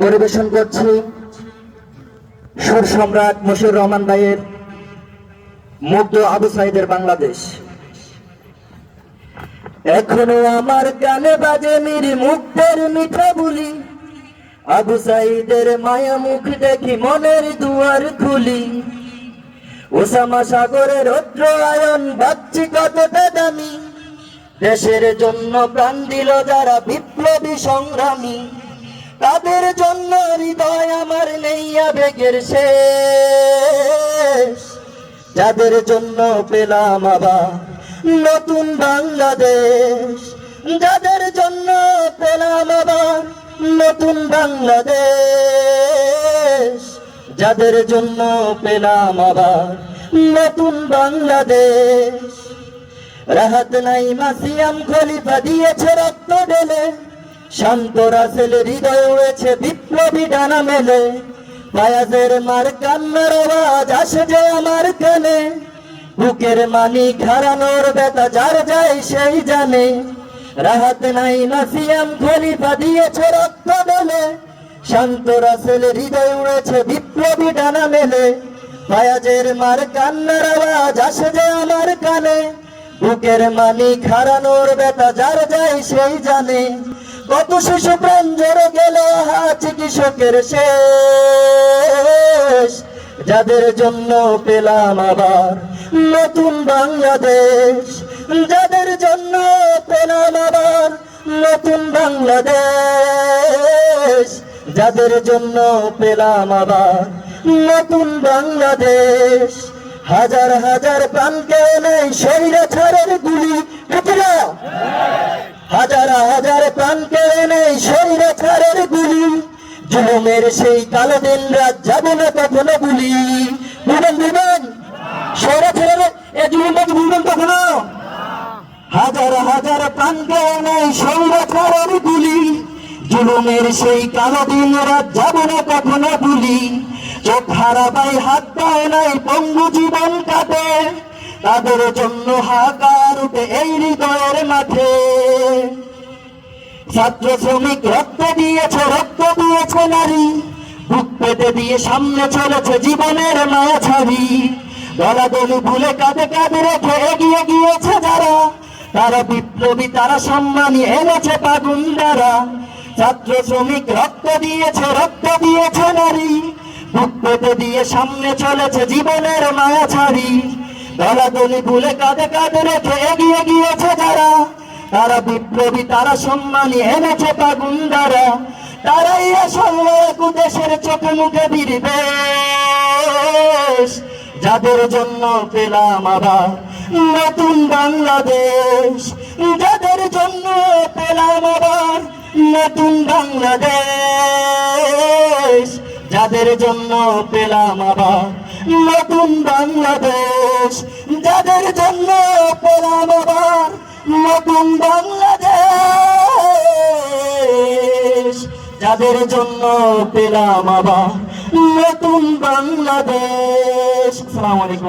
পরিবেশন করছি। সুর সম্রাট মশিউর রহমান ভাইয়ের মুগ্ধ আবু সাইদের বাংলাদেশ। এখনও আমার কানে বাজে মিরি মুক্তের মিঠা বলি। আবু সাইদের মায়া মুখ দেখি মনের দুয়ার খুলি। ওসামা সাগরের রৌদ্র আয়ন বাচ্চি কতটা দামি। দেশের জন্য প্রাণ দিল যারা বিপ্লবী সংগ্রামী। তাদের জন্য হৃদয় আমার নেই আবেগের শেষ। যাদের জন্য পেলাম আবার নতুন বাংলাদেশ। যাদের জন্য পেলাম আবার নতুন বাংলাদেশ। যাদের জন্য পেলাম আবার নতুন বাংলাদেশ। রাহাত নাই মাসিয়াম খলিফা দিয়েছে রক্ত ঢেলে। শান্ত রাসেল হৃদয় হয়েছে বিপ্লবী ডানা মেলে। ফায়াজের মার কান্নার আওয়াজ আসে যে আমার কানে। বুকের মানি খারানোর ব্যথা যার যায় সেই জানে। রাহাত নাই নাসিয়াম খলিফা দিয়েছে রক্ত ঢেলে শান্ত রাসেল হৃদয় উড়েছে বিপ্লবী ডানা মেলে। ফায়াজের মার কান্নার আওয়াজ আসে যে আমার কানে। বুকের মানি খারানোর ব্যথা যার যায় সেই জানে। কত শিশু প্রাণ জড়ো গেল চিকিৎসকের শেষ। যাদের জন্য পেলাম আবার নতুন বাংলাদেশ, যাদের জন্য পেলাম আবার নতুন বাংলাদেশ, যাদের জন্য পেলাম আবার নতুন বাংলাদেশ। হাজার হাজার প্রাণকে নেই শরীরে ছাড়ের গুলি হাজার হাজার প্রাণকে নেই শরীরে ছাড়ের গুলি। জুলুমের সেই কালো দিন রাত যাবে না কখনো গুলি। বুঝবেন বুঝবেন শহরে ছেড়ে এ জুলুমটাকে বুঝবেন কখনো? হাজার হাজার প্রাণকে নেই শরীরে ছাড়ের গুলি। জুলুমের সেই কালো দিন রাত যাবে না কখনো গুলি। চোখ হারাবাই, হাত পায় নাই, পঙ্গু জীবন কাটে। তাদের জন্য হাকার উঠে এই হৃদয়ের মাঠে। ছাত্র শ্রমিক রক্ত দিয়েছে রক্ত দিয়েছে নারী। বুক পেতে দিয়ে সামনে চলেছে জীবনের মায়া ছাড়ি দলাদলি ভুলে কাঁধে কাঁধে রেখে এগিয়ে গিয়েছে যারা, তারা বিপ্লবী, তারা সম্মানী, এনেছে পাগুন দ্বারা ছাত্র শ্রমিক রক্ত দিয়েছে রক্ত দিয়েছে নারী। বুক পেতে দিয়ে সামনে চলেছে জীবনের মায়া ছাড়ি দলাদলি ভুলে কাঁধে কাঁধে রেখে এগিয়ে গিয়েছে যারা তারা বিপ্লবী, তারা সম্মানী এনেছে পাগুন দ্বারা তারাই আসলে এক দেশের চোখে মুখে বিরিবে যাদের জন্য পেলাম আবার নতুন বাংলাদেশ। যাদের জন্য পেলাম আবার নতুন বাংলাদেশ। যাদের জন্য পেলাম আবার নতুন বাংলাদেশ। যাদের জন্য পেলাম আবার নতুন বাংলাদেশ। যাদের জন্য পেলাম আবার নতুন বাংলাদেশ। আসসালামু আলাইকুম।